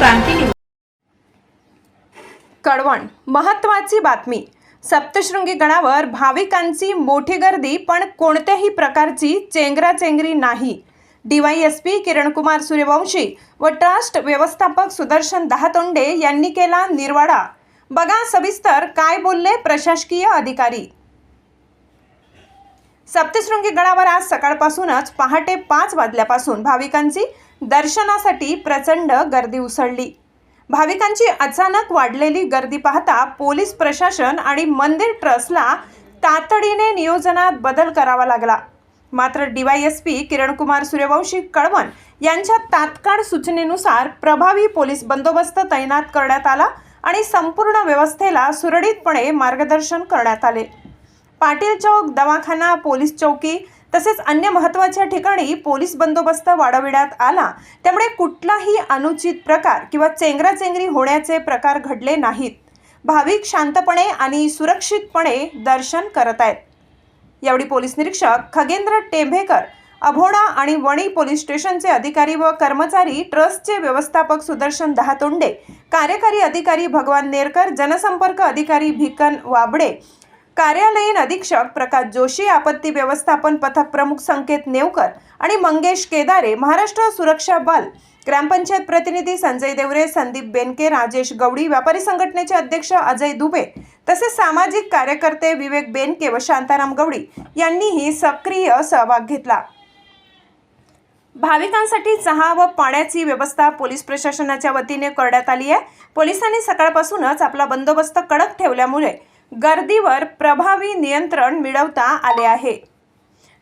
क्रांती news Kadwan. महत्वाची बातमी. सप्तशृंगी गणावर भाविकांची मोठी गर्दी पण कोणत्याही प्रकारची चेंगराचेंगरी नाही. डीवायएसपी किरणकुमार सूर्यवंशी व ट्रस्ट व्यवस्थापक सुदर्शन दहातोंडे यांनी केला निर्वाडा. बघा सविस्तर काय बोलले प्रशासकीय अधिकारी. सप्तशृंगी गडावर आज सकाळपासूनच पहाटे पाच वाजल्यापासून भाविकांची दर्शनासाठी प्रचंड गर्दी उसळली. भाविकांची अचानक वाढलेली गर्दी पाहता पोलीस प्रशासन आणि मंदिर ट्रस्टला तातडीने नियोजनात बदल करावा लागला. मात्र डीवायएसपी किरणकुमार सूर्यवंशी कळवण यांच्या तात्काळ सूचनेनुसार प्रभावी पोलीस बंदोबस्त तैनात करण्यात आला आणि संपूर्ण व्यवस्थेला सुरळीतपणे मार्गदर्शन करण्यात आले. पाटील चौक दवाखाना पोलीस चौकी तसेच अन्य महत्त्वाच्या ठिकाणी पोलीस बंदोबस्त वाढविण्यात आला. त्यामुळे कुठलाही अनुचित प्रकार किंवा चेंगराचेंगरी होण्याचे प्रकार घडले नाहीत. भाविक शांतपणे आणि सुरक्षितपणे दर्शन करत आहेत. यावेळी पोलीस निरीक्षक खगेंद्र टेंभेकर अभोणा आणि वणी पोलीस स्टेशनचे अधिकारी व कर्मचारी ट्रस्टचे व्यवस्थापक सुदर्शन दहातोंडे कार्यकारी अधिकारी भगवान नेरकर जनसंपर्क अधिकारी भिकन वाबडे कार्यालयीन अधीक्षक प्रकाश जोशी आपत्ती व्यवस्थापन पथक प्रमुख संकेत नेवकर आणि मंगेश केदारे महाराष्ट्र सुरक्षा बल ग्रामपंचायत प्रतिनिधी संजय देवरे संदीप बेनके राजेश गवडी व्यापारी संघटनेचे अध्यक्ष अजय दुबे तसेच सामाजिक कार्यकर्ते विवेक बेनके व शांताराम गवडी यांनीही सक्रिय सहभाग घेतला. भाविकांसाठी चहा व पाण्याची व्यवस्था पोलीस प्रशासनाच्या वतीने करण्यात आली आहे. पोलिसांनी सकाळपासूनच आपला बंदोबस्त कडक ठेवल्यामुळे गर्दीवर प्रभावी नियंत्रण मिळवता आले आहे.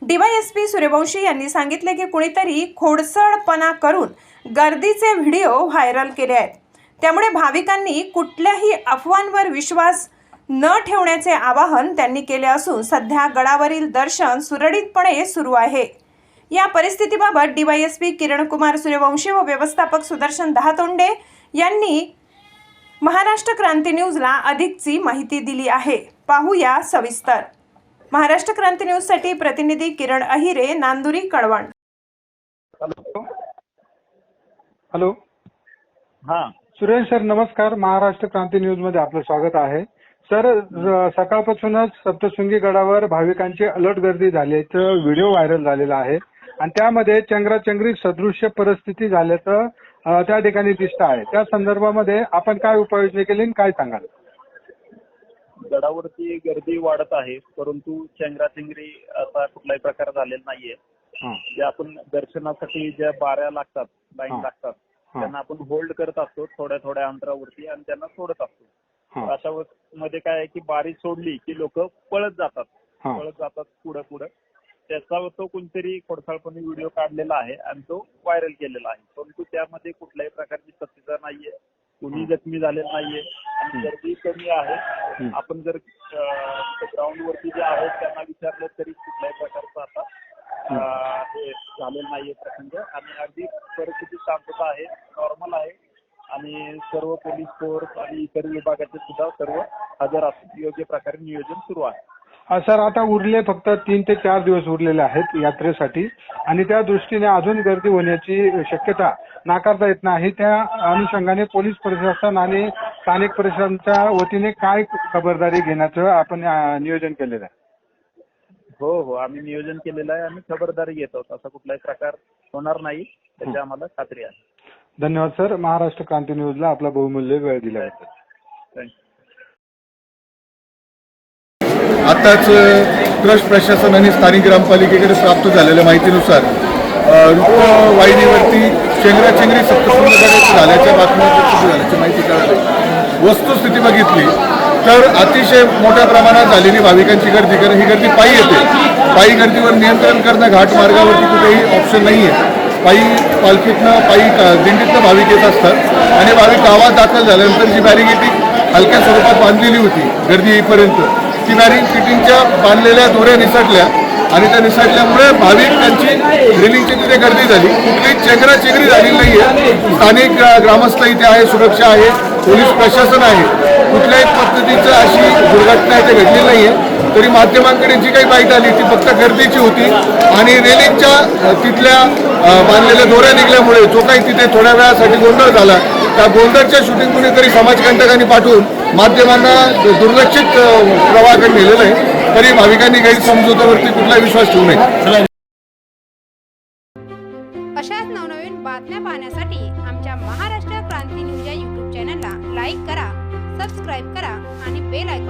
डीवायएसपी सूर्यवंशी यांनी सांगितले की कुणीतरी खोडसळपणा करून गर्दीचे व्हिडिओ व्हायरल केले आहेत. त्यामुळे भाविकांनी कुठल्याही अफवांवर विश्वास न ठेवण्याचे आवाहन त्यांनी केले असून सध्या गडावरील दर्शन सुरळीतपणे सुरू आहे. या परिस्थितीबाबत डीवायएसपी किरणकुमार सूर्यवंशी व व्यवस्थापक सुदर्शन दहातोंडे यांनी महाराष्ट्र क्रांती न्यूजला अधिकची माहिती दिली आहे. पाहूया सविस्तर. महाराष्ट्र क्रांती न्यूजसाठी प्रतिनिधी किरण अहिरे नांदुरी कळवण. हॅलो. हॅलो. हा. सुरेश सर नमस्कार. महाराष्ट्र क्रांती न्यूजमध्ये आपलं स्वागत आहे. सर ज- सकाळपासूनच सप्तशृंगी गडावर भाविकांची अलर्ट गर्दी झाल्याचं व्हिडिओ व्हायरल झालेला आहे. आणि त्यामध्ये चंगराचंगरी सदृश्य परिस्थिती झाल्याचं त्या ठिकाणी दिसत आहे. त्या संदर्भामध्ये आपण काय उपाययोजना केली आणि काय सांगाल? गडावरती गर्दी वाढत आहे परंतु चेंगराचेंगरी असा कुठलाही प्रकार झालेला नाहीये. जे आपण दर्शनासाठी ज्या बाऱ्या लागतात लाईन. लागतात. त्यांना आपण होल्ड करत असतो थोड्या थोड्या अंतरावरती आणि त्यांना सोडत असतो. अशा मध्ये काय आहे की बारी सोडली की लोक पळत जातात. पळत जातात पुढे पुढे. त्याचा तो कोणतरी खोडसाळपणे व्हिडिओ काढलेला आहे आणि तो व्हायरल केलेला आहे. परंतु त्यामध्ये कुठल्याही प्रकारची सत्यता नाहीये. कुणी जखमी झालेलं नाहीये. आणि. गर्दी कमी आहे. आपण जर ग्राउंड वरती जे आहेत त्यांना विचारलं तरी कुठल्याही प्रकारचं आता हे झालेलं नाहीये प्रसंग. आणि अगदी परिस्थिती शांतता आहे नॉर्मल आहे. आणि सर्व पोलीस फोर्स आणि इतर विभागाचे सुद्धा सर्व हजर असून योग्य प्रकारे नियोजन सुरू आहे. सर आता उरले फक्त तीन ते चार दिवस उरलेले आहेत यात्रेसाठी. आणि त्या दृष्टीने अजून गर्दी होण्याची शक्यता नाकारता येत नाही. त्या अनुषंगाने पोलीस प्रशासन आणि स्थानिक प्रशासनाच्या वतीने काय खबरदारी घेण्याचं आपण अं, नियोजन केलेलं आहे? हो हो. आम्ही नियोजन केलेलं आहे. आणि खबरदारी घेत आहोत. असा कुठलाही प्रकार होणार नाही. त्याची आम्हाला खात्री आहे. धन्यवाद सर. महाराष्ट्र क्रांती न्यूजला आपला बहुमूल्य वेळ दिल्याबद्दल. थँक्यू आताच ट्रस्ट प्रशासन आणि स्थानिक ग्रामपालिकेकडे प्राप्त झालेल्या माहितीनुसार अ, चेंगराचेंगरी सप्तशृंगगडाची झाल्याच्या बातम्या झाल्याची माहिती कळाली. वस्तुस्थिती बघितली तर अतिशय मोठ्या प्रमाणात झालेली भाविकांची गर्दी कारण ही गर्दी पायी येते. पायी गर्दीवर नियंत्रण करणं घाट मार्गावरती कुठेही ऑप्शन नाही आहे पायी पालखीतनं पायी दिंडीतनं भाविक येत असतात. आणि भाविक गावात दाखल झाल्यानंतर जी बॅरिगेटिंग हलक्या स्वरूपात बांधलेली होती गर्दी येईपर्यंत किनारी बॅरिगेटिंगच्या बांधलेल्या दोऱ्या निसटल्या आणि त्या निसटल्यामुळे भाविक त्यांची ड्रिलिंगची तिथे गर्दी झाली. कुठली चेंगरा झाली झालेली नाहीये. स्थानिक ग्रामस्थ इथे आहे सुरक्षा आहे पोलीस प्रशासन आहे. कुठल्याही पद्धतीचं अशी दुर्घटना इथे घडली नाहीये. तरी माध्यमांकडे जी काही माहिती आली ती फक्त गर्दीची होती. आणि रेलिंगच्या तिथल्या बांधलेल्या दोऱ्या निघल्यामुळे जो काही तिथे थोड्या वेळासाठी गोंधळ झाला त्या गोंधळच्या शूटिंग कुणीतरी समाजकंटकांनी पाठवून माध्यमांना दुर्लक्षित प्रवाहाकडे नेलेलं आहे. तरी भाविकांनी गैरसमजुतावरती कुठलाही विश्वास ठेवू नये. अशाच नवनवीन बातम्या पाहण्यासाठी आमच्या महाराष्ट्र क्रांती न्यूज या यूट्यूब चॅनलला लाईक करा सबस्क्राईब करा आणि बेल आयकॉन